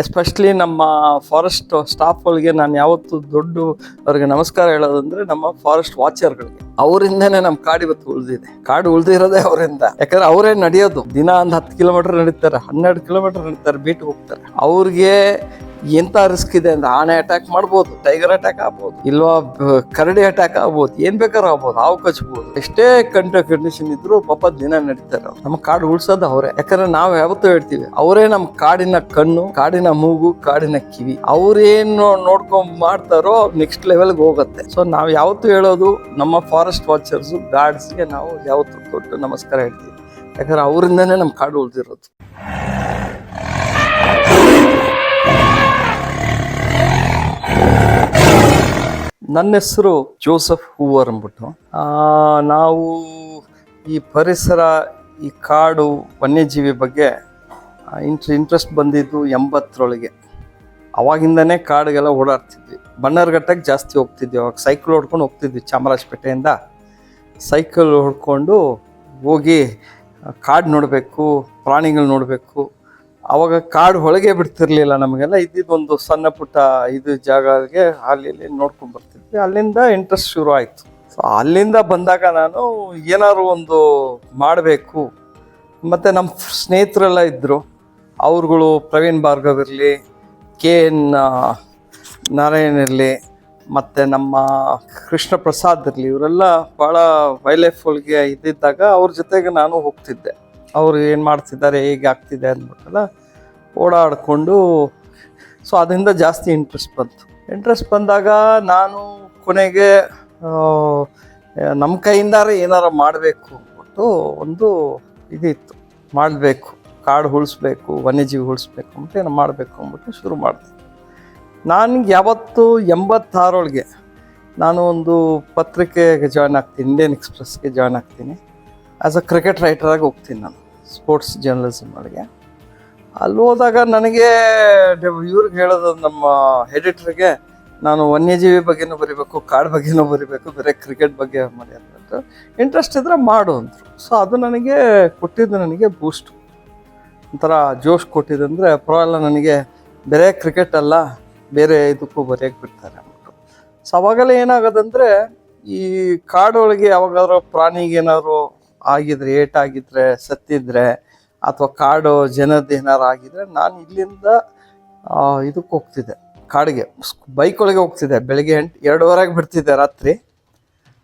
Especially ನಮ್ಮ forest ಸ್ಟಾಫ್ಗಳಿಗೆ ನಾನು ಯಾವತ್ತು ದೊಡ್ಡ ಅವ್ರಿಗೆ ನಮಸ್ಕಾರ ಹೇಳೋದಂದ್ರೆ ನಮ್ಮ ಫಾರೆಸ್ಟ್ ವಾಚರ್ಗಳಿಗೆ ಅವರಿಂದನೇ ನಮ್ಮ ಕಾಡು ಇವತ್ತು ಉಳಿದಿದೆ. ಕಾಡು ಉಳಿದಿರೋದೇ ಅವರಿಂದ. ಯಾಕಂದ್ರೆ ಅವರೇ ನಡೆಯೋದು. ದಿನ ಒಂದು ಹತ್ತು ಕಿಲೋಮೀಟರ್ ನಡೀತಾರೆ, ಹನ್ನೆರಡು ಕಿಲೋಮೀಟರ್ ನಡೀತಾರೆ ಬೀಟ್ ಹೋಗ್ತಾರೆ. ಅವ್ರಿಗೆ ಎಂತ ರಿಸ್ಕ್ ಇದೆ ಅಂದ್ರೆ ಆನೆ ಅಟ್ಯಾಕ್ ಮಾಡ್ಬೋದು ಟೈಗರ್ ಅಟ್ಯಾಕ್ ಆಗ್ಬೋದು, ಇಲ್ವಾ ಕರಡಿ ಅಟ್ಯಾಕ್ ಆಗ್ಬೋದು, ಏನ್ ಬೇಕಾದ್ರೂ ಆಗ್ಬೋದು, ಹಾವು ಕಚ್ಬೋದು. ಎಷ್ಟೇ ಕಂಟ್ರ ಕಂಡೀಷನ್ ಇದ್ರು ಪಾಪ ದಿನ ನಡೀತಾರೆ ನಮ್ಮ ಕಾಡು ಉಳ್ಸೋದು ಅವರೇ. ಯಾಕಂದ್ರೆ ನಾವು ಯಾವತ್ತೂ ಹೇಳ್ತೀವಿ, ಅವರೇ ನಮ್ಮ ಕಾಡಿನ ಕಣ್ಣು, ಕಾಡಿನ ಮೂಗು, ಕಾಡಿನ ಕಿವಿ. ಅವ್ರೇನು ನೋಡ್ಕೊಂಡ್ ಮಾಡ್ತಾರೋ ನೆಕ್ಸ್ಟ್ ಲೆವೆಲ್ಗೆ ಹೋಗುತ್ತೆ. ಸೊ ನಾವು ಯಾವತ್ತೂ ಹೇಳೋದು, ನಮ್ಮ ಫಾರೆಸ್ಟ್ ವಾಚರ್ಸ್ ಗಾರ್ಡ್ಸ್ಗೆ ನಾವು ಯಾವತ್ತೂ ಕೊಟ್ಟು ನಮಸ್ಕಾರ ಹೇಳ್ತೀವಿ. ಯಾಕಂದ್ರೆ ಅವರಿಂದನೇ ನಮ್ಮ ಕಾಡು ಉಳಿದಿರೋದು. ನನ್ನ ಹೆಸರು ಜೋಸಫ್ ಹೂವರ್ ಅಂದ್ಬಿಟ್ಟು ನಾವು ಈ ಪರಿಸರ, ಈ ಕಾಡು ವನ್ಯಜೀವಿ ಬಗ್ಗೆ ಇಂಟ್ರ ಇಂಟ್ರೆಸ್ಟ್ ಬಂದಿದ್ದು ಎಂಬತ್ತರೊಳಗೆ. ಅವಾಗಿಂದನೇ ಕಾಡಿಗೆಲ್ಲ ಓಡಾಡ್ತಿದ್ವಿ. ಬನ್ನರ್ಘಟ್ಟಕ್ಕೆ ಜಾಸ್ತಿ ಹೋಗ್ತಿದ್ವಿ. ಅವಾಗ ಸೈಕಲ್ ಹೊಡ್ಕೊಂಡು ಹೋಗ್ತಿದ್ವಿ ಚಾಮರಾಜಪೇಟೆಯಿಂದ. ಸೈಕಲ್ ಹೊಡ್ಕೊಂಡು ಹೋಗಿ ಕಾಡು ನೋಡಬೇಕು, ಪ್ರಾಣಿಗಳು ನೋಡಬೇಕು ಅವಾಗ ಕಾಡು ಒಳಗೆ ಬಿಡ್ತಿರ್ಲಿಲ್ಲ ನಮಗೆಲ್ಲ. ಇದ್ದಿದ್ದೊಂದು ಸಣ್ಣ ಪುಟ್ಟ ಇದು ಜಾಗಗೆ ಅಲ್ಲಿ ನೋಡ್ಕೊಂಡು ಬರ್ತಿದ್ವಿ. ಅಲ್ಲಿಂದ ಇಂಟ್ರೆಸ್ಟ್ ಶುರು ಆಯಿತು. ಸೊ ಅಲ್ಲಿಂದ ಬಂದಾಗ ನಾನು ಏನಾದ್ರು ಒಂದು ಮಾಡಬೇಕು. ಮತ್ತು ನಮ್ಮ ಸ್ನೇಹಿತರೆಲ್ಲ ಇದ್ದರು ಅವ್ರುಗಳು ಪ್ರವೀಣ್ ಭಾರ್ಗವ್ ಇರಲಿ, ಕೆ ಎನ್ ನಾರಾಯಣ್ ಇರಲಿ, ಮತ್ತು ನಮ್ಮ ಕೃಷ್ಣ ಪ್ರಸಾದ್ ಇರಲಿ, ಇವರೆಲ್ಲ ಭಾಳ ವೈಲ್ಡ್ ಲೈಫ್ ಒಳಗೆ ಇದ್ದಿದ್ದಾಗ ಅವ್ರ ಜೊತೆಗೆ ನಾನು ಹೋಗ್ತಿದ್ದೆ. ಅವ್ರು ಏನು ಮಾಡ್ತಿದ್ದಾರೆ, ಹೇಗೆ ಆಗ್ತಿದೆ ಅಂದ್ಬಿಟ್ಟೆಲ್ಲ, ಓಡಾಡಿಕೊಂಡು ಸೊ ಅದರಿಂದ ಜಾಸ್ತಿ ಇಂಟ್ರೆಸ್ಟ್ ಬಂತು. ಇಂಟ್ರೆಸ್ಟ್ ಬಂದಾಗ ನಾನು ಕೊನೆಗೆ ನಮ್ಮ ಕೈಯಿಂದಾರೆ ಏನಾರು ಮಾಡಬೇಕು ಅಂದ್ಬಿಟ್ಟು ಒಂದು ಇದಿತ್ತು. ಮಾಡಬೇಕು, ಕಾಡು ಉಳಿಸ್ಬೇಕು, ವನ್ಯಜೀವಿ ಉಳಿಸ್ಬೇಕು ಅಂತ ಏನು ಮಾಡಬೇಕು ಅಂದ್ಬಿಟ್ಟು ಶುರು ಮಾಡಿದೆ. ನನಗೆ ಯಾವತ್ತು ಎಂಬತ್ತಾರೊಳಗೆ ನಾನು ಒಂದು ಪತ್ರಿಕೆಗೆ ಜಾಯ್ನ್ ಆಗ್ತೀನಿ ಇಂಡಿಯನ್ ಎಕ್ಸ್ಪ್ರೆಸ್ಗೆ ಜಾಯ್ನ್ ಆಗ್ತೀನಿ. ಆ್ಯಸ್ ಅ ಕ್ರಿಕೆಟ್ ರೈಟರಾಗಿ ಹೋಗ್ತೀನಿ ನಾನು. ಸ್ಪೋರ್ಟ್ಸ್ ಜರ್ನಲಿಸಮ್ ಅಲ್ಲಿಗೆ. ಅಲ್ಲಿ ಹೋದಾಗ ನನಗೆ ಇವ್ರಿಗೆ ಹೇಳೋದು ನಮ್ಮ ಎಡಿಟ್ರಿಗೆ ನಾನು ವನ್ಯಜೀವಿ ಬಗ್ಗೆನೂ ಬರಿಬೇಕು, ಕಾಡು ಬಗ್ಗೆನೂ ಬರಿಬೇಕು, ಬೇರೆ ಕ್ರಿಕೆಟ್ ಬಗ್ಗೆ ಮಾಡಿ ಅಂತ ಇಂಟ್ರೆಸ್ಟ್ ಇದ್ರೆ ಮಾಡು ಅಂದರು. ಸೊ ಅದು ನನಗೆ ಕೊಟ್ಟಿದ್ದು ನನಗೆ ಬೂಸ್ಟ್ ಒಂಥರ ಜೋಶ್ ಕೊಟ್ಟಿದ್ದಂದರೆ ಪರವಾಗಿಲ್ಲ ನನಗೆ ಬೇರೆ ಕ್ರಿಕೆಟ್ ಅಲ್ಲ, ಬೇರೆ ಇದಕ್ಕೂ ಬರೆಯೋಕ್ಕೆ ಬಿಡ್ತಾರೆ ಅಂದ್ಬಿಟ್ಟು. ಸೊ ಅವಾಗೆಲ್ಲ ಏನಾಗೋದಂದ್ರೆ ಈ ಕಾಡೊಳಗೆ ಯಾವಾಗಾದ್ರೂ ಪ್ರಾಣಿಗೆ ಏನಾದ್ರು ಆಗಿದ್ರೆ, ಏಟಾಗಿದ್ರೆ, ಸತ್ತಿದ್ರೆ ಅಥವಾ ಕಾಡು ಜನದ ಏನಾರು ಆಗಿದ್ರೆ ನಾನು ಇಲ್ಲಿಂದ ಇದಕ್ಕೆ ಹೋಗ್ತಿದ್ದೆ. ಕಾಡಿಗೆ, ಬೈಕ್ ಒಳಗೆ ಹೋಗ್ತಿದ್ದೆ. ಬೆಳಗ್ಗೆ ಎಂಟು, ಎರಡುವರೆಗೆ ಬಿಡ್ತಿದ್ದೆ ರಾತ್ರಿ.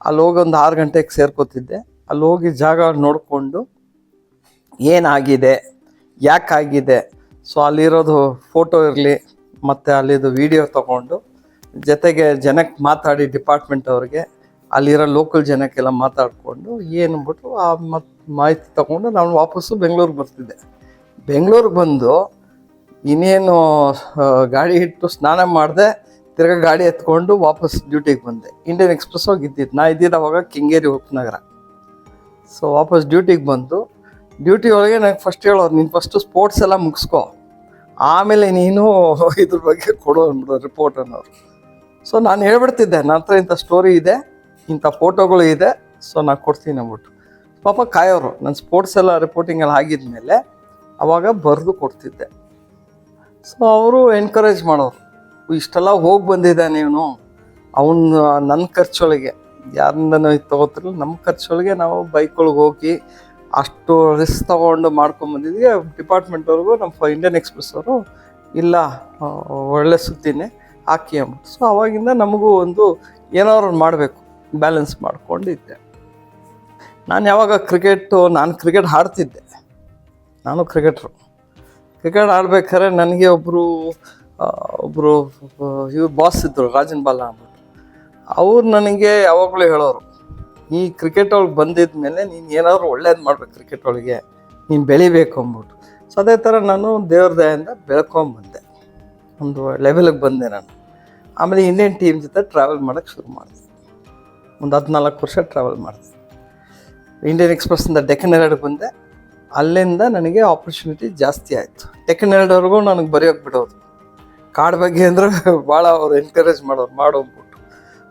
ಅಲ್ಲಿ ಹೋಗಿ ಒಂದು ಆರು ಗಂಟೆಗೆ ಸೇರ್ಕೋತಿದ್ದೆ. ಅಲ್ಲಿ ಹೋಗಿ ಜಾಗ ನೋಡಿಕೊಂಡು ಏನಾಗಿದೆ, ಯಾಕಾಗಿದೆ. ಸೊ ಅಲ್ಲಿರೋದು ಫೋಟೋ ಇರಲಿ, ಮತ್ತು ಅಲ್ಲಿದು ವಿಡಿಯೋ ತಗೊಂಡು ಜೊತೆಗೆ ಜನಕ್ಕೆ ಮಾತಾಡಿ ಡಿಪಾರ್ಟ್ಮೆಂಟ್ ಅವ್ರಿಗೆ. ಅಲ್ಲಿರೋ ಲೋಕಲ್ ಜನಕ್ಕೆಲ್ಲ ಮಾತಾಡಿಕೊಂಡು ಏನು ಅಂದ್ಬಿಟ್ಟು ಆ ಮತ್ ಮಾಹಿತಿ ತಗೊಂಡು ನಾನು ವಾಪಸ್ಸು ಬೆಂಗಳೂರಿಗೆ ಬರ್ತಿದ್ದೆ. ಬೆಂಗಳೂರಿಗೆ ಬಂದು ಇನ್ನೇನು ಗಾಡಿ ಇಟ್ಟು ಸ್ನಾನ ಮಾಡಿದೆ, ತಿರ್ಗಾ ಗಾಡಿ ಎತ್ಕೊಂಡು ವಾಪಸ್ ಡ್ಯೂಟಿಗೆ ಬಂದೆ. ಇಂಡಿಯನ್ ಎಕ್ಸ್ಪ್ರೆಸ್ ಹೋಗಿ ಇದ್ದಿದ್ದು ನಾ ಇದ್ದಿದ್ದು ಅವಾಗ ಕೆಂಗೇರಿ ಉಪನಗರ ಸೊ ವಾಪಸ್ ಡ್ಯೂಟಿಗೆ ಬಂದು, ಡ್ಯೂಟಿ ಒಳಗೆ ನನಗೆ ಫಸ್ಟ್ ಹೇಳೋರು, ನೀನು ಫಸ್ಟು ಸ್ಪೋರ್ಟ್ಸ್ ಎಲ್ಲ ಮುಗಿಸ್ಕೊ. ಆಮೇಲೆ ನೀನು ಇದ್ರ ಬಗ್ಗೆ ಕೊಡೋ ರಿಪೋರ್ಟ್ ಅನ್ನೋರು. ಸೊ ನಾನು ಹೇಳ್ಬಿಡ್ತಿದ್ದೆ ನನ್ನ ಹತ್ರ ಇಂಥ ಸ್ಟೋರಿ ಇದೆ. ಇಂಥ ಫೋಟೋಗಳು ಇದೆ ಸೊ ನಾನು ಕೊಡ್ತೀನಿ ಅಂದ್ಬಿಟ್ಟು. ಪಾಪ ಕಾಯೋರು ನನ್ನ ಸ್ಪೋರ್ಟ್ಸ್ ಎಲ್ಲ ರಿಪೋರ್ಟಿಂಗ್ ಎಲ್ಲ ಆಗಿದ್ಮೇಲೆ ಅವಾಗ ಬರೆದು ಕೊಡ್ತಿದ್ದೆ. ಸೊ ಅವರು ಎನ್ಕರೇಜ್ ಮಾಡೋರು ಇಷ್ಟೆಲ್ಲ ಹೋಗಿ ಬಂದಿದ್ದೆ ನೀನು. ಅವನ ನನ್ನ ಖರ್ಚೊಳಗೆ. ಯಾರಿಂದನೂ ಇದು ತಗೋತಿರಲಿಲ್ಲ ನಮ್ಮ ಖರ್ಚೊಳಗೆ ನಾವು ಬೈಕ್ ಒಳಗೆ ಹೋಗಿ ಅಷ್ಟು ರಿಸ್ಕ್ ತಗೊಂಡು ಮಾಡ್ಕೊಂಡ್ ಡಿಪಾರ್ಟ್ಮೆಂಟ್ವರೆಗೂ ನಮ್ಮ ಇಂಡಿಯನ್ ಎಕ್ಸ್ಪ್ರೆಸ್ ಅವರು, ಇಲ್ಲ, ಒಳ್ಳೆ ಸುದ್ದಿನೇ, ಹಾಕಿ ಅಂದ್ಬಿಟ್ಟು. ಸೊ ಅವಾಗಿಂದ ನಮಗೂ ಒಂದು ಏನಾದ್ರು ಮಾಡಬೇಕು. ಬ್ಯಾಲೆನ್ಸ್ ಮಾಡಿಕೊಂಡಿದ್ದೆ. ನಾನು ಯಾವಾಗ ಕ್ರಿಕೆಟು ನಾನು ಕ್ರಿಕೆಟ್ ಆಡ್ತಿದ್ದೆ. ನಾನು ಕ್ರಿಕೆಟ್ರು ಕ್ರಿಕೆಟ್ ಆಡ್ಬೇಕಾದ್ರೆ ನನಗೆ ಒಬ್ಬರು ಒಬ್ಬರು ಇವ್ರು ಬಾಸ್ ಇದ್ದರು ರಾಜನ್ ಬಾಲ ಅಂದ್ಬಿಟ್ಟು. ಅವ್ರು ನನಗೆ ಯಾವಾಗಲೂ ಹೇಳೋರು ಈ ಕ್ರಿಕೆಟ್ ಒಳಗೆ ಬಂದಿದ ಮೇಲೆ ನೀನು ಏನಾದರೂ ಒಳ್ಳೇದು ಮಾಡ್ಬೇಕು ಕ್ರಿಕೆಟ್ ಒಳಗೆ. ನೀನು ಬೆಳಿಬೇಕು ಅಂದ್ಬಿಟ್ಟು. ಸೊ ಅದೇ ಥರ ನಾನು ದೇವ್ರ ದಯಿಂದ ಬೆಳ್ಕೊಂಬಂದೆ. ಒಂದು ಲೆವೆಲಿಗೆ ಬಂದೆ ನಾನು. ಆಮೇಲೆ ಇಂಡಿಯನ್ ಟೀಮ್ ಜೊತೆ ಟ್ರಾವೆಲ್ ಮಾಡೋಕ್ಕೆ ಶುರು ಮಾಡಿದೆ. ಒಂದು ಹದಿನಾಲ್ಕು ವರ್ಷ ಟ್ರಾವೆಲ್ ಮಾಡಿದೆ. ಇಂಡಿಯನ್ ಎಕ್ಸ್ಪ್ರೆಸ್ಸಿಂದ ಡೆಕ್ಕನ್ ಎರಡು ಬಂದೆ. ಅಲ್ಲಿಂದ ನನಗೆ ಆಪರ್ಚುನಿಟಿ ಜಾಸ್ತಿ ಆಯಿತು. ಡೆಕ್ಕನ್ ಎರಡ್ವರೆಗೂ ನನಗೆ ಬರೆಯೋಕೆ ಬಿಡೋದು. ಕಾಡ್ ಬಗ್ಗೆ ಅಂದರೆ ಭಾಳ ಅವರು ಎನ್ಕರೇಜ್ ಮಾಡೋರು ಮಾಡೋಗ್ಬಿಟ್ಟು.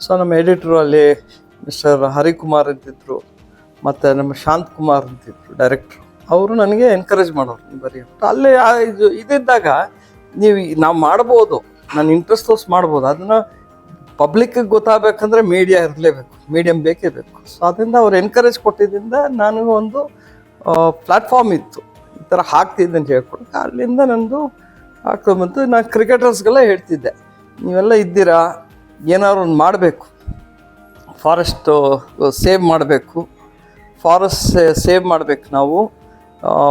ಸೊ ನಮ್ಮ ಎಡಿಟ್ರು ಅಲ್ಲಿ ಮಿಸ್ಟರ್ ಹರಿಕುಮಾರ್ ಅಂತಿದ್ರು, ಮತ್ತು ನಮ್ಮ ಶಾಂತ್ ಕುಮಾರ್ ಅಂತಿದ್ರು ಡೈರೆಕ್ಟ್ರು ಅವರು ನನಗೆ ಎನ್ಕರೇಜ್ ಮಾಡೋರು ನೀವು ಬರೀ ಅಂತ. ಅಲ್ಲಿ ಇದು ಇದಿದ್ದಾಗ ನೀವು ನಾವು ಮಾಡ್ಬೋದು. ನಾನು ಇಂಟ್ರೆಸ್ಟ್ ತೋರಿಸಿ ಮಾಡ್ಬೋದು. ಅದನ್ನ ಪಬ್ಲಿಕ್ಗೆ ಗೊತ್ತಾಗಬೇಕಂದ್ರೆ ಮೀಡಿಯಾ ಇರಲೇಬೇಕು. ಮೀಡಿಯಮ್ ಬೇಕೇ ಬೇಕು. ಸೊ ಅದರಿಂದ ಅವ್ರು ಎನ್ಕರೇಜ್ ಕೊಟ್ಟಿದ್ದರಿಂದ ನಾನು ಒಂದು ಪ್ಲ್ಯಾಟ್ಫಾರ್ಮ್ ಇತ್ತು. ಈ ಥರ ಹಾಕ್ತಿದ್ದೆ ಅಂತ ಹೇಳ್ಕೊಡಕ್ಕೆ ಅಲ್ಲಿಂದ ನಂದು ಬಂತು. ನಾನು ಕ್ರಿಕೆಟರ್ಸ್ಗೆಲ್ಲ ಹೇಳ್ತಿದ್ದೆ. ನೀವೆಲ್ಲ ಇದ್ದೀರಾ? ಏನಾದ್ರು ಒಂದು ಮಾಡಬೇಕು. ಫಾರೆಸ್ಟು ಸೇವ್ ಮಾಡಬೇಕು. ಫಾರೆಸ್ಟ್ ಸೇವ್ ಮಾಡಬೇಕು ನಾವು.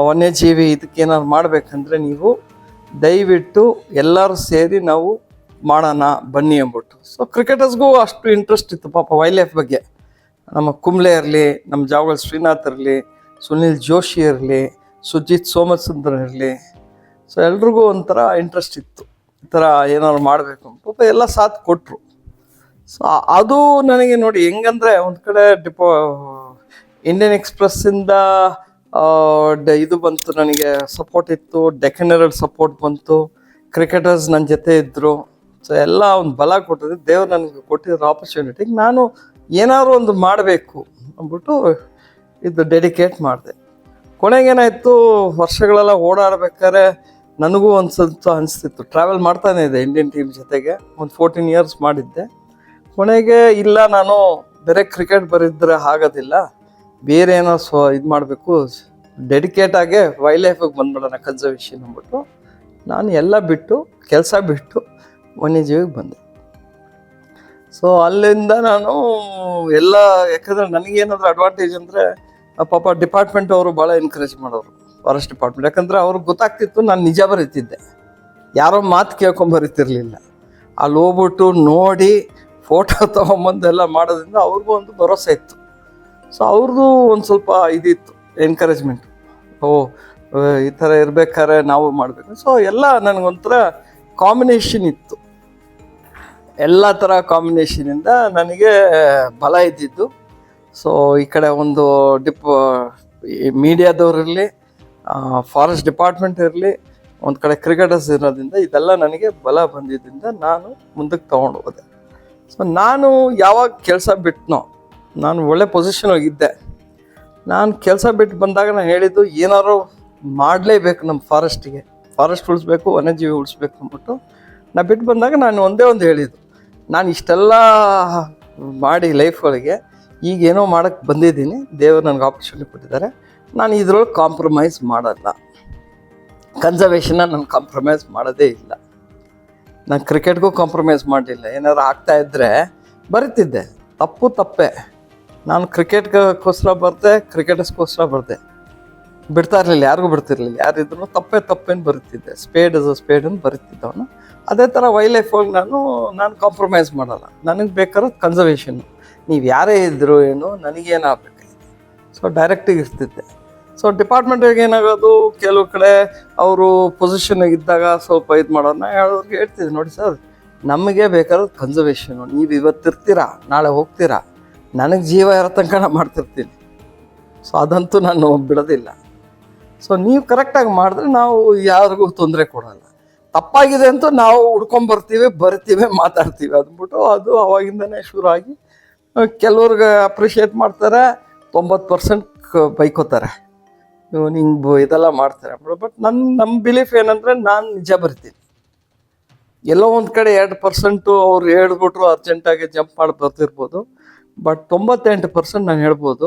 ವನ್ಯಜೀವಿ ಇದಕ್ಕೆ ಏನಾದ್ರು ಮಾಡಬೇಕಂದ್ರೆ ನೀವು ದಯವಿಟ್ಟು ಎಲ್ಲರೂ ಸೇರಿ ನಾವು ಮಾಡೋಣ ಬನ್ನಿ ಅಂದ್ಬಿಟ್ಟು. ಸೊ ಕ್ರಿಕೆಟರ್ಸ್ಗೂ ಅಷ್ಟು ಇಂಟ್ರೆಸ್ಟ್ ಇತ್ತು. ಪಾಪ ವೈಲ್ಡ್ ಲೈಫ್ ಬಗ್ಗೆ. ನಮ್ಮ ಕುಂಬ್ಳೆ ಇರಲಿ, ನಮ್ಮ ಜಾವಗಲ್ ಶ್ರೀನಾಥ್ ಇರಲಿ, ಸುನಿಲ್ ಜೋಶಿ ಇರಲಿ, ಸುಜಿತ್ ಸೋಮಸುಂದರ್ ಇರಲಿ. ಸೊ ಎಲ್ರಿಗೂ ಒಂಥರ ಇಂಟ್ರೆಸ್ಟ್ ಇತ್ತು. ಈ ಥರ ಏನಾದ್ರು ಮಾಡಬೇಕು ಪಾಪ ಎಲ್ಲ ಸಾಥ್ ಕೊಟ್ಟರು ಸೊ ಅದು ನನಗೆ ನೋಡಿ ಹೆಂಗಂದರೆ ಒಂದು ಕಡೆ ಡಿಪೋ ಇಂಡಿಯನ್ ಎಕ್ಸ್ಪ್ರೆಸ್ಸಿಂದ ಡ- ಇದು ಬಂತು, ನನಗೆ ಸಪೋರ್ಟ್ ಇತ್ತು. ಡೆಕನರಲ್ ಸಪೋರ್ಟ್ ಬಂತು. ಕ್ರಿಕೆಟರ್ಸ್ ನನ್ನ ಜೊತೆ ಇದ್ದರು ಸೊ ಎಲ್ಲ ಒಂದು ಬಲ ಕೊಟ್ಟಿದೆ ದೇವ್ರು ನನಗೆ ಕೊಟ್ಟಿರೋ ಆಪರ್ಚುನಿಟಿಗೆ ನಾನು ಏನಾದ್ರು ಒಂದು ಮಾಡಬೇಕು ಅಂದ್ಬಿಟ್ಟು ಇದು ಡೆಡಿಕೇಟ್ ಮಾಡಿದೆ. ಕೊನೆಗೇನಾಯಿತು ವರ್ಷಗಳೆಲ್ಲ ಓಡಾಡ್ಬೇಕಾದ್ರೆ ನನಗೂ ಒಂದು ಸ್ವಲ್ಪ ಅನಿಸ್ತಿತ್ತು. ಟ್ರಾವೆಲ್ ಮಾಡ್ತಾನೆ ಇದೆ ಇಂಡಿಯನ್ ಟೀಮ್ ಜೊತೆಗೆ, ಒಂದು ಫೋರ್ಟೀನ್ ಇಯರ್ಸ್ ಮಾಡಿದ್ದೆ. ಕೊನೆಗೆ ಇಲ್ಲ, ನಾನು ಬೇರೆ ಕ್ರಿಕೆಟ್ ಬರಿದ್ರೆ ಆಗೋದಿಲ್ಲ. ಬೇರೆ ಏನೋ ಸ್ವ ಇದು ಮಾಡಬೇಕು. ಡೆಡಿಕೇಟ್ ಆಗಿ ವೈಲ್ಡ್ ಲೈಫಿಗೆ ಬಂದ್ಬಿಡೋಣ ಕನ್ಸರ್ವೇಷನ್ ಅಂದ್ಬಿಟ್ಟು ನಾನು ಎಲ್ಲ ಬಿಟ್ಟು, ಕೆಲಸ ಬಿಟ್ಟು ವನ್ಯಜೀವಿಗೆ ಬಂದೆ. ಸೊ ಅಲ್ಲಿಂದ ನಾನು ಎಲ್ಲ, ಯಾಕಂದ್ರೆ ನನಗೇನಾದ್ರೂ ಅಡ್ವಾಂಟೇಜ್ ಅಂದರೆ ಪಾಪ ಡಿಪಾರ್ಟ್ಮೆಂಟ್ ಅವರು ಭಾಳ ಎನ್ಕರೇಜ್ ಮಾಡೋರು ಫಾರೆಸ್ಟ್ ಡಿಪಾರ್ಟ್ಮೆಂಟ್ ಯಾಕಂದ್ರೆ ಅವ್ರಿಗೆ ಗೊತ್ತಾಗ್ತಿತ್ತು, ನಾನು ನಿಜ ಬರೀತಿದ್ದೆ. ಯಾರೋ ಮಾತು ಕೇಳ್ಕೊಂಡ್ ಬರೀತಿರ್ಲಿಲ್ಲ. ಅಲ್ಲಿ ಹೋಗ್ಬಿಟ್ಟು ನೋಡಿ ಫೋಟೋ ತೊಗೊಂಬಂದು ಎಲ್ಲ ಮಾಡೋದ್ರಿಂದ ಅವ್ರಿಗೂ ಒಂದು ಭರೋಸೆ ಇತ್ತು. ಸೊ ಅವ್ರದ್ದು ಒಂದು ಸ್ವಲ್ಪ ಇದಿತ್ತು ಎನ್ಕರೇಜ್ಮೆಂಟ್ ಓ, ಈ ಥರ ಇರ್ಬೇಕಾದ್ರೆ ನಾವು ಮಾಡಬೇಕು. ಸೊ ಎಲ್ಲ ನನಗೊಂಥರ ಕಾಂಬಿನೇಷನ್ ಇತ್ತು. ಎಲ್ಲ ಥರ ಕಾಂಬಿನೇಷನಿಂದ ನನಗೆ ಬಲ ಇದ್ದಿದ್ದು. ಸೊ ಈ ಕಡೆ ಒಂದು ಡಿಪ್ ಮೀಡಿಯಾದವರಿರಲಿ ಫಾರೆಸ್ಟ್ ಡಿಪಾರ್ಟ್ಮೆಂಟ್ ಇರಲಿ ಒಂದು ಕಡೆ ಕ್ರಿಕೆಟರ್ಸ್ ಇರೋದ್ರಿಂದ ಇದೆಲ್ಲ ನನಗೆ ಬಲ ಬಂದಿದ್ದರಿಂದ ನಾನು ಮುಂದಕ್ಕೆ ತೊಗೊಂಡು ಹೋದೆ. ಸೊ ನಾನು ಯಾವಾಗ ಕೆಲಸ ಬಿಟ್ನೋ, ನಾನು ಒಳ್ಳೆ ಪೊಸಿಷನ್ ಹೋಗಿದ್ದೆ ನಾನು ಕೆಲಸ ಬಿಟ್ಟು ಬಂದಾಗ ನಾನು ಹೇಳಿದ್ದು ಏನಾದ್ರು ಮಾಡಲೇಬೇಕು ನಮ್ಮ ಫಾರೆಸ್ಟಿಗೆ ಫಾರೆಸ್ಟ್ ಉಳಿಸ್ಬೇಕು, ವನ್ಯಜೀವಿ ಉಳಿಸ್ಬೇಕು ಅಂದ್ಬಿಟ್ಟು, ನಾ ಬಿಟ್ಟು ಬಂದಾಗ ನಾನು ಒಂದೇ ಒಂದು ಹೇಳಿದ್ದು. ನಾನು ಇಷ್ಟೆಲ್ಲ ಮಾಡಿ ಲೈಫ್ ಒಳಗೆ ಈಗ ಏನೋ ಮಾಡೋಕ್ಕೆ ಬಂದಿದ್ದೀನಿ. ದೇವರು ನನಗೆ ಆಪರ್ಚುನಿಟಿ ಕೊಟ್ಟಿದ್ದಾರೆ. ನಾನು ಇದ್ರೊಳಗೆ ಕಾಂಪ್ರಮೈಸ್ ಮಾಡಲ್ಲ. ಕನ್ಸರ್ವೇಷನ್ನ ನಾನು ಕಾಂಪ್ರಮೈಸ್ ಮಾಡೋದೇ ಇಲ್ಲ. ನಾನು ಕ್ರಿಕೆಟ್ಗೂ ಕಾಂಪ್ರಮೈಸ್ ಮಾಡಲಿಲ್ಲ. ಏನಾದ್ರು ಆಗ್ತಾ ಇದ್ದರೆ ಬರೀತಿದ್ದೆ. ತಪ್ಪು ತಪ್ಪೆ. ನಾನು ಕ್ರಿಕೆಟ್ಗೋಸ್ಕರ ಬರ್ತೆ ಕ್ರಿಕೆಟರ್ಸ್ಗೋಸ್ಕರ ಬರ್ದೆ. ಬಿಡ್ತಾ ಇರಲಿಲ್ಲ, ಯಾರಿಗೂ ಬಿಡ್ತಿರ್ಲಿಲ್ಲ. ಯಾರಿದ್ರು ತಪ್ಪೇ ತಪ್ಪೇನು ಬರುತ್ತಿದ್ದೆ ಸ್ಪೇಡ್ ಅದು ಸ್ಪೇಡ್ ಅಂತ ಬರುತ್ತಿದ್ದವನು ಅದೇ ಥರ ವೈಲ್ಡ್ ಲೈಫ್ ಹೋಗಿ ನಾನು ನಾನು ಕಾಂಪ್ರಮೈಸ್ ಮಾಡಲ್ಲ. ನನಗೆ ಬೇಕಾದ್ರೆ ಕನ್ಸರ್ವೇಷನ್ ನೀವು ಯಾರೇ ಇದ್ದರು ಏನು ನನಗೇನು ಆಗ್ಬೇಕು ಸೊ ಡೈರೆಕ್ಟಿಗೆ ಇರ್ತಿದ್ದೆ. ಸೊ ಡಿಪಾರ್ಟ್ಮೆಂಟಿಗೆ ಏನಾಗೋದು? ಕೆಲವು ಕಡೆ ಅವರು ಪೊಸಿಷನ್ ಇದ್ದಾಗ ಸ್ವಲ್ಪ ಇದು ಮಾಡೋಣ ಹೇಳೋರ್ಗೆ ಹೇಳ್ತಿದ್ದೆ. ನೋಡಿ ಸರ್ ನಮಗೆ ಬೇಕಾದ್ರೆ ಕನ್ಸರ್ವೇಷನು ನೀವು ಇವತ್ತಿರ್ತೀರಾ ನಾಳೆ ಹೋಗ್ತೀರಾ? ನನಗೆ ಜೀವ ಇರೋ ತನಕ ನಾನು ಮಾಡ್ತಿರ್ತೀನಿ. ಸೊ ಅದಂತೂ ನಾನು ಬಿಡೋದಿಲ್ಲ. ಸೊ ನೀವು ಕರೆಕ್ಟಾಗಿ ಮಾಡಿದ್ರೆ ನಾವು ಯಾರಿಗೂ ತೊಂದರೆ ಕೊಡಲ್ಲ. ತಪ್ಪಾಗಿದೆ ಅಂತ ನಾವು ಹುಡ್ಕೊಂಬರ್ತೀವಿ, ಬರ್ತೀವಿ, ಮಾತಾಡ್ತೀವಿ. ಅಂದ್ಬಿಟ್ಟು ಅದು ಅವಾಗಿಂದನೇ ಶುರು ಆಗಿ ಕೆಲವ್ರಿಗೆ ಅಪ್ರಿಷಿಯೇಟ್ ಮಾಡ್ತಾರೆ, ತೊಂಬತ್ತು ಪರ್ಸೆಂಟ್ ಬೈಕೋತಾರೆ. ನೀವು ಹಿಂಗೆ ಇದೆಲ್ಲ ಮಾಡ್ತಾರೆ. ಬಟ್ ನನ್ನ ನಮ್ಮ ಬಿಲೀಫ್ ಏನಂದರೆ ನಾನು ನಿಜ ಬರ್ತೀನಿ. ಎಲ್ಲೋ ಒಂದು ಕಡೆ ಎರಡು ಪರ್ಸೆಂಟು ಅವ್ರು ಹೇಳ್ಬಿಟ್ರು ಅರ್ಜೆಂಟಾಗಿ ಜಂಪ್ ಮಾಡಿ ಬರ್ತಿರ್ಬೋದು. ಬಟ್ ತೊಂಬತ್ತೆಂಟು ಪರ್ಸೆಂಟ್ ನಾನು ಹೇಳ್ಬೋದು.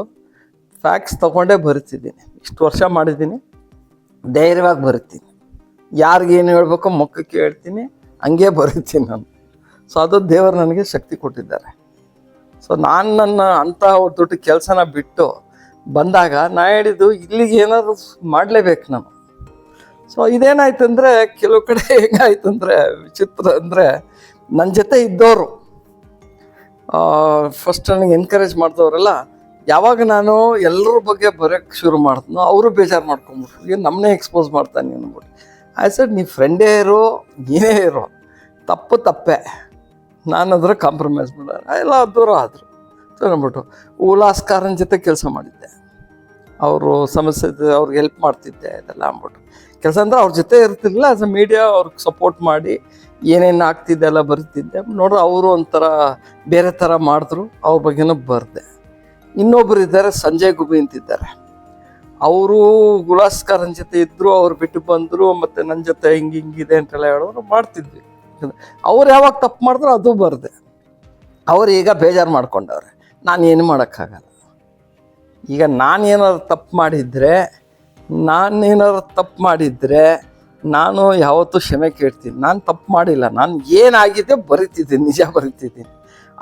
ಫ್ಯಾಕ್ಸ್ ತೊಗೊಂಡೇ ಬರುತ್ತಿದ್ದೀನಿ. ಇಷ್ಟು ವರ್ಷ ಮಾಡಿದ್ದೀನಿ. ಧೈರ್ಯವಾಗಿ ಬರುತ್ತೀನಿ. ಯಾರಿಗೇನು ಹೇಳ್ಬೇಕೋ ಮಕ್ಕಕ್ಕೆ ಹೇಳ್ತೀನಿ. ಹಂಗೆ ಬರುತ್ತೀನಿ ನಾನು. ಸೊ ಅದು ದೇವರು ನನಗೆ ಶಕ್ತಿ ಕೊಟ್ಟಿದ್ದಾರೆ. ಸೊ ನಾನು ನನ್ನ ಅಂಥ ದೊಡ್ಡ ಕೆಲಸನ ಬಿಟ್ಟು ಬಂದಾಗ ನಾ ಹೇಳಿದ್ದು ಇಲ್ಲಿಗೆ ಏನಾದರೂ ಮಾಡಲೇಬೇಕು ನಾನು. ಸೊ ಇದೇನಾಯ್ತು ಅಂದರೆ ಕೆಲವು ಕಡೆ ಹೆಂಗಾಯ್ತು ಅಂದರೆ ವಿಚಿತ್ರ ಅಂದರೆ ನನ್ನ ಜೊತೆ ಇದ್ದವರು ಫಸ್ಟ್ ನನಗೆ ಎನ್ಕರೇಜ್ ಮಾಡಿದವರೆಲ್ಲ ಯಾವಾಗ ನಾನು ಎಲ್ಲರ ಬಗ್ಗೆ ಬರೋಕ್ಕೆ ಶುರು ಮಾಡ್ತೀನೋ ಅವರು ಬೇಜಾರು ಮಾಡ್ಕೊಂಬಿಟ್ರು ಏನು ನಮ್ಮನ್ನೇ ಎಕ್ಸ್ಪೋಸ್ ಮಾಡ್ತಾನೆ ಅಂದ್ಬಿಟ್ಟು. ಆಯ್ತು ಸರ್ ನೀವು ಫ್ರೆಂಡೇ ಇರೋ, ನೀನೇ ಇರೋ. ತಪ್ಪು ತಪ್ಪೆ. ನಾನು ಅದ್ರ ಕಾಂಪ್ರಮೈಸ್ ಮಾಡೋಣ. ಎಲ್ಲ ದೂರ ಆದರು. ಅಂದ್ಬಿಟ್ಟು, ಉಲ್ಲಾಸ್ಕಾರನ ಜೊತೆ ಕೆಲಸ ಮಾಡಿದ್ದೆ. ಅವರು ಸಮಸ್ಯೆ ಅವ್ರಿಗೆ ಹೆಲ್ಪ್ ಮಾಡ್ತಿದ್ದೆ, ಇದೆಲ್ಲ ಅಂದ್ಬಿಟ್ಟು. ಕೆಲಸ ಅಂದ್ರೆ ಅವ್ರ ಜೊತೆ ಇರ್ತಿರ್ಲಿಲ್ಲ ಆಸ್ ಅ ಮೀಡಿಯಾ ಅವ್ರಿಗೆ ಸಪೋರ್ಟ್ ಮಾಡಿ ಏನೇನು ಆಗ್ತಿದ್ದೆ ಎಲ್ಲ ಬರ್ತಿದ್ದೆ. ನೋಡ್ರಿ ಅವರು ಒಂಥರ ಬೇರೆ ಥರ ಮಾಡಿದ್ರು, ಅವ್ರ ಬಗ್ಗೆನೂ ಬರೆದೆ. ಇನ್ನೊಬ್ಬರು ಇದ್ದಾರೆ, ಸಂಜಯ್ ಗುಬಿ ಅಂತಿದ್ದಾರೆ. ಅವರು ಗುಲಾಸ್ಕರನ್ ಜೊತೆ ಇದ್ದರು ಅವ್ರು ಬಿಟ್ಟು ಬಂದರು, ಮತ್ತು ನನ್ನ ಜೊತೆ ಹಿಂಗೆ ಹಿಂಗಿದೆ ಅಂತೆಲ್ಲ ಹೇಳೋರು ಮಾಡ್ತಿದ್ವಿ. ಅವ್ರು ಯಾವಾಗ ತಪ್ಪು ಮಾಡಿದ್ರು ಅದು ಬರದೆ. ಅವ್ರು ಈಗ ಬೇಜಾರು ಮಾಡ್ಕೊಂಡವ್ರೆ. ನಾನು ಏನು ಮಾಡೋಕ್ಕಾಗಲ್ಲ. ಈಗ ನಾನೇನಾದ್ರು ತಪ್ಪು ಮಾಡಿದರೆ ನಾನೇನಾದ್ರು ತಪ್ಪು ಮಾಡಿದರೆ, ನಾನು ಯಾವತ್ತೂ ಕ್ಷಮೆ ಕೇಳ್ತೀನಿ. ನಾನು ತಪ್ಪು ಮಾಡಿಲ್ಲ. ನಾನು ಏನಾಗಿದೆ ಬರಿತಿದ್ದೀನಿ, ನಿಜ ಬರಿತಿದ್ದೀನಿ.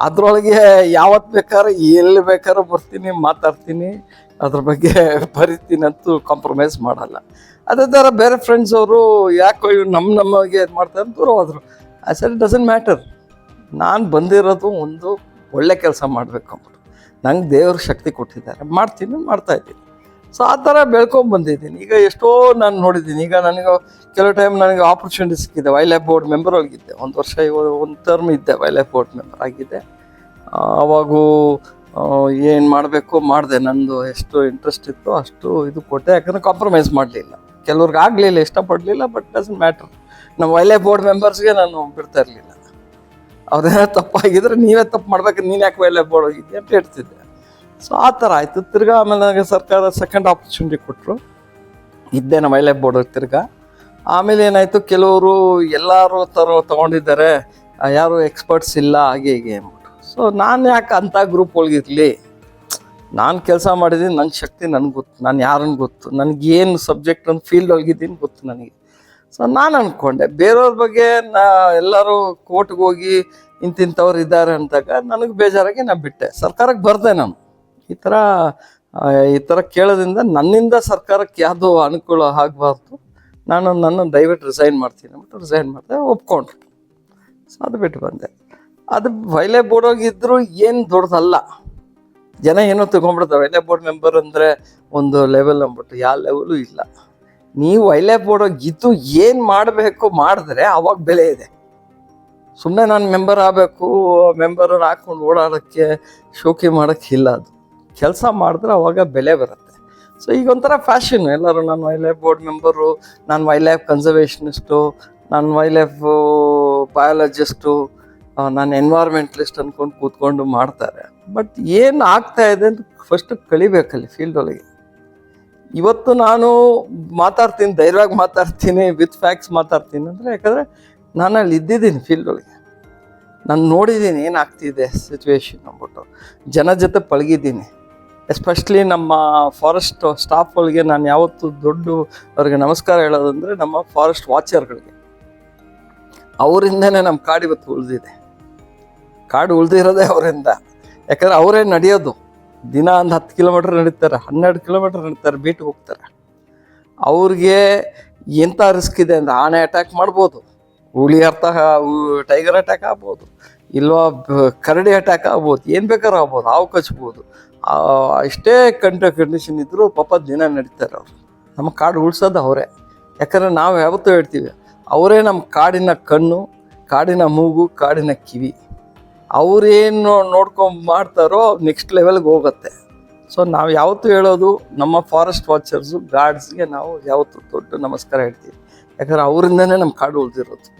ಅದರೊಳಗೆ ಯಾವತ್ತು ಬೇಕಾದ್ರೆ ಎಲ್ಲಿ ಬೇಕಾದ್ರೂ ಬರ್ತೀನಿ, ಮಾತಾಡ್ತೀನಿ, ಅದ್ರ ಬಗ್ಗೆ ಬರೀತೀನಿ ಅಂತೂ ಕಾಂಪ್ರಮೈಸ್ ಮಾಡಲ್ಲ. ಅದೇ ಥರ ಬೇರೆ ಫ್ರೆಂಡ್ಸ್ ಅವರು ಯಾಕೋ ಇವ್ರು ನಮ್ಮ ನಮಗೆ ಇದು ಮಾಡ್ತಾರೆ, ದೂರ ಹೋದರು. ಆ ಸರಿ ಡಸಂಟ್ ಮ್ಯಾಟರ್ ನಾನು ಬಂದಿರೋದು ಒಂದು ಒಳ್ಳೆ ಕೆಲಸ ಮಾಡಬೇಕು ಅಂದ್ಬಿಟ್ಟು. ನಂಗೆ ದೇವ್ರ ಶಕ್ತಿ ಕೊಟ್ಟಿದ್ದಾರೆ. ಮಾಡ್ತೀನಿ, ಮಾಡ್ತಾ ಇದ್ದೀನಿ. ಸೊ ಆ ಥರ ಬೆಳ್ಕೊಂಡು ಬಂದಿದ್ದೀನಿ. ಈಗ ಎಷ್ಟೋ ನಾನು ನೋಡಿದ್ದೀನಿ. ಈಗ ನನಗೆ ಕೆಲವು ಟೈಮ್ ನನಗೆ ಆಪರ್ಚುನಿಟಿ ಸಿಕ್ಕಿದೆ. ವೈಲ್ಡ್ ಬೋರ್ಡ್ ಮೆಂಬರ್ ಆಗಿದ್ದೆ. ಒಂದು ವರ್ಷ ಒಂದು ಟರ್ಮ್ ಇದ್ದೆ ವೈಲ್ಡ್ ಬೋರ್ಡ್ ಮೆಂಬರ್ ಆಗಿದ್ದೆ. ಆವಾಗ ಏನು ಮಾಡಬೇಕು ಮಾಡಿದೆ. ನಂದು ಎಷ್ಟು ಇಂಟ್ರೆಸ್ಟ್ ಇತ್ತು ಅಷ್ಟು ಇದು ಕೊಟ್ಟೆ. ಯಾಕಂದ್ರೆ ಕಾಂಪ್ರಮೈಸ್ ಮಾಡಲಿಲ್ಲ. ಕೆಲವ್ರಿಗೆ ಆಗಲಿಲ್ಲ, ಇಷ್ಟಪಡಲಿಲ್ಲ ಬಟ್ ಡಸಂಟ್ ಮ್ಯಾಟ್ರ್ ನಮ್ಮ ವೈಲ್ಡ್ ಬೋರ್ಡ್ ಮೆಂಬರ್ಸ್ಗೆ ನಾನು ಬಿಡ್ತಾ ಇರಲಿಲ್ಲ. ಅವ್ರೇನೋ ತಪ್ಪಾಗಿದ್ರೆ ನೀವೇ ತಪ್ಪು ಮಾಡ್ಬೇಕು. ನೀನು ಯಾಕೆ ವೈಲ್ಡ್ ಬೋರ್ಡ್ ಹೋಗಿದ್ದೆ ಅಂತ ಹೇಳ್ತಿದ್ದೆ. ಸೊ ಆ ಥರ ಆಯಿತು. ತಿರ್ಗಾ ಆಮೇಲೆ ನನಗೆ ಸರ್ಕಾರ ಸೆಕೆಂಡ್ ಆಪರ್ಚುನಿಟಿ ಕೊಟ್ಟರು ಇದ್ದೆ ನಮ್ಮ ಬೋರ್ಡ್ ತಿರ್ಗಾ. ಆಮೇಲೆ ಏನಾಯಿತು, ಕೆಲವರು ಎಲ್ಲರೂ ಥರ ತೊಗೊಂಡಿದ್ದಾರೆ ಯಾರು ಎಕ್ಸ್ಪರ್ಟ್ಸ್ ಇಲ್ಲ, ಹಾಗೆ ಹೀಗೆ ಅಂದ್ಬಿಟ್ಟು. ಸೊ ನಾನು ಯಾಕೆ ಅಂಥ ಗ್ರೂಪ್ ಒಳಗಿರಲಿ ನಾನು ಕೆಲಸ ಮಾಡಿದ್ದೀನಿ ನನ್ನ ಶಕ್ತಿ ನನಗೆ ಗೊತ್ತು, ನಾನು ಯಾರನ್ನು ಗೊತ್ತು ನನಗೇನು ಸಬ್ಜೆಕ್ಟ್ ಒಂದು ಫೀಲ್ಡ್ ಒಳಗಿದ್ದೀನಿ ಗೊತ್ತು ನನಗೆ. ಸೊ ನಾನು ಅಂದ್ಕೊಂಡೆ ಬೇರೆಯವ್ರ ಬಗ್ಗೆ ನಾ ಎಲ್ಲರೂ ಕೋರ್ಟ್ಗೆ ಹೋಗಿ ಇಂತಿಂಥವ್ರು ಇದ್ದಾರೆ ಅಂದಾಗ ನನಗೆ ಬೇಜಾರಾಗಿ ನಾನು ಬಿಟ್ಟೆ. ಸರ್ಕಾರಕ್ಕೆ ಬರ್ದೆ ನಾನು. ಈ ಥರ ಈ ಥರ ಕೇಳೋದ್ರಿಂದ ನನ್ನಿಂದ ಸರ್ಕಾರಕ್ಕೆ ಯಾವುದೋ ಅನುಕೂಲ ಆಗಬಾರ್ದು. ನಾನು ನನ್ನ ದಯವಿಟ್ಟು ರಿಸೈನ್ ಮಾಡ್ತೀನಿ ಅಂದ್ಬಿಟ್ಟು ರಿಸೈನ್ ಮಾಡಿದೆ, ಒಪ್ಕೊಂಡ್ರು. ಸೊ ಅದು ಬಿಟ್ಟು ಬಂದೆ. ಅದು ವೈಲೆ ಬೋರ್ಡ್ ಹೋಗಿದ್ರು ಏನು ದೊಡ್ಡದಲ್ಲ. ಜನ ಏನೋ ತಗೊಂಡ್ಬಿಡ್ತಾರೆ. ವೈಲೆ ಬೋರ್ಡ್ ಮೆಂಬರ್ ಅಂದರೆ ಒಂದು ಲೆವೆಲ್ ಅಂದ್ಬಿಟ್ಟು ಯಾವ ಲೆವೆಲು ಇಲ್ಲ. ನೀವು ವೈಲೆ ಬೋರ್ಡ್ ಹೋಗಿದ್ದು ಏನು ಮಾಡಬೇಕು ಮಾಡಿದ್ರೆ ಅವಾಗ ಬೆಲೆ ಇದೆ. ಸುಮ್ಮನೆ ನಾನು ಮೆಂಬರ್ ಆಗಬೇಕು ಮೆಂಬರ್ ಹಾಕ್ಕೊಂಡು ಓಡಾಡೋಕ್ಕೆ ಶೋಕಿ ಮಾಡೋಕ್ಕೆ ಇಲ್ಲ ಅದು. ಕೆಲಸ ಮಾಡಿದ್ರೆ ಅವಾಗ ಬೆಲೆ ಬರುತ್ತೆ. ಸೊ ಈಗ ಒಂಥರ ಫ್ಯಾಷನ್ ಎಲ್ಲರೂ ನಾನು ವೈಲ್ಡ್ ಲೈಫ್ ಬೋರ್ಡ್ ಮೆಂಬರು ನಾನು ವೈಲ್ಡ್ ಲೈಫ್ ಕನ್ಸರ್ವೇಷನಿಸ್ಟು ನಾನು ವೈಲ್ಡ್ ಲೈಫ್ ಬಯಾಲಜಿಸ್ಟು ನಾನು ಎನ್ವೈರ್ಮೆಂಟಲಿಸ್ಟ್ ಅಂದ್ಕೊಂಡು ಕೂತ್ಕೊಂಡು ಮಾಡ್ತಾರೆ. ಬಟ್ ಏನು ಆಗ್ತಾ ಇದೆ ಅಂತ ಫಸ್ಟ್ ಕಳಿಬೇಕಲ್ಲಿ ಫೀಲ್ಡ್ ಒಳಗೆ. ಇವತ್ತು ನಾನು ಮಾತಾಡ್ತೀನಿ, ಧೈರ್ಯವಾಗಿ ಮಾತಾಡ್ತೀನಿ ವಿತ್ ಫ್ಯಾಕ್ಟ್ಸ್ ಮಾತಾಡ್ತೀನಿ ಅಂದರೆ ಯಾಕಂದರೆ ನಾನು ಅಲ್ಲಿ ಇದ್ದಿದ್ದೀನಿ ಫೀಲ್ಡ್ ಒಳಗೆ. ನಾನು ನೋಡಿದ್ದೀನಿ ಏನಾಗ್ತಿದೆ ಸಿಚುವೇಶನ್ ಅಂದ್ಬಿಟ್ಟು. ಜನ ಜೊತೆ ಪಳಗಿದ್ದೀನಿ. ಎಸ್ಪೆಷಲಿ ನಮ್ಮ ಫಾರೆಸ್ಟ್ ಸ್ಟಾಫ್ಗಳಿಗೆ ನಾನು ಯಾವತ್ತು ದೊಡ್ಡ ಅವ್ರಿಗೆ ನಮಸ್ಕಾರ ಹೇಳೋದಂದರೆ ನಮ್ಮ ಫಾರೆಸ್ಟ್ ವಾಚರ್ಗಳಿಗೆ ಅವರಿಂದನೇ ನಮ್ಮ ಕಾಡು ಇವತ್ತು ಉಳಿದಿದೆ. ಕಾಡು ಉಳಿದಿರೋದೇ ಅವರಿಂದ. ಯಾಕಂದ್ರೆ ಅವರೇ ನಡೆಯೋದು. ದಿನ ಒಂದು ಹತ್ತು ಕಿಲೋಮೀಟ್ರ್ ನಡೀತಾರೆ, ಹನ್ನೆರಡು ಕಿಲೋಮೀಟ್ರ್ ನಡೀತಾರೆ ಬೀಟ್ ಹೋಗ್ತಾರೆ. ಅವ್ರಿಗೆ ಎಂಥ ರಿಸ್ಕ್ ಇದೆ ಅಂದರೆ ಆನೆ ಅಟ್ಯಾಕ್ ಮಾಡ್ಬೋದು. ಹುಲಿ ಅರ್ಥ ಟೈಗರ್ ಅಟ್ಯಾಕ್ ಆಗ್ಬೋದು. ಇಲ್ವಾ ಕರಡಿ ಅಟ್ಯಾಕ್ ಆಗ್ಬೋದು ಏನು ಬೇಕಾದ್ರೂ ಆಗ್ಬೋದು ಹಾವು ಕಚ್ಬೋದು. ಆ, ಎಷ್ಟೇ ಕಂಟ ಕಂಡೀಷನ್ ಇದ್ದರೂ ಪಾಪ ದಿನ ನಡೀತಾರೆ ಅವರು ನಮ್ಮ ಕಾಡು ಉಳ್ಸೋದು ಅವರೇ. ಯಾಕಂದರೆ ನಾವು ಯಾವತ್ತೂ ಹೇಳ್ತೀವಿ ಅವರೇ ನಮ್ಮ ಕಾಡಿನ ಕಣ್ಣು ಕಾಡಿನ ಮೂಗು ಕಾಡಿನ ಕಿವಿ. ಅವ್ರೇನು ನೋಡ್ಕೊಂಡು ಮಾಡ್ತಾರೋ ನೆಕ್ಸ್ಟ್ ಲೆವೆಲ್ಗೆ ಹೋಗುತ್ತೆ. ಸೊ ನಾವು ಯಾವತ್ತೂ ಹೇಳೋದು ನಮ್ಮ ಫಾರೆಸ್ಟ್ ವಾಚರ್ಸು ಗಾರ್ಡ್ಸ್ಗೆ ನಾವು ಯಾವತ್ತೂ ದೊಡ್ಡ ನಮಸ್ಕಾರ ಹೇಳ್ತೀವಿ. ಯಾಕಂದ್ರೆ ಅವರಿಂದನೇ ನಮ್ಮ ಕಾಡು ಉಳಿದಿರೋದು.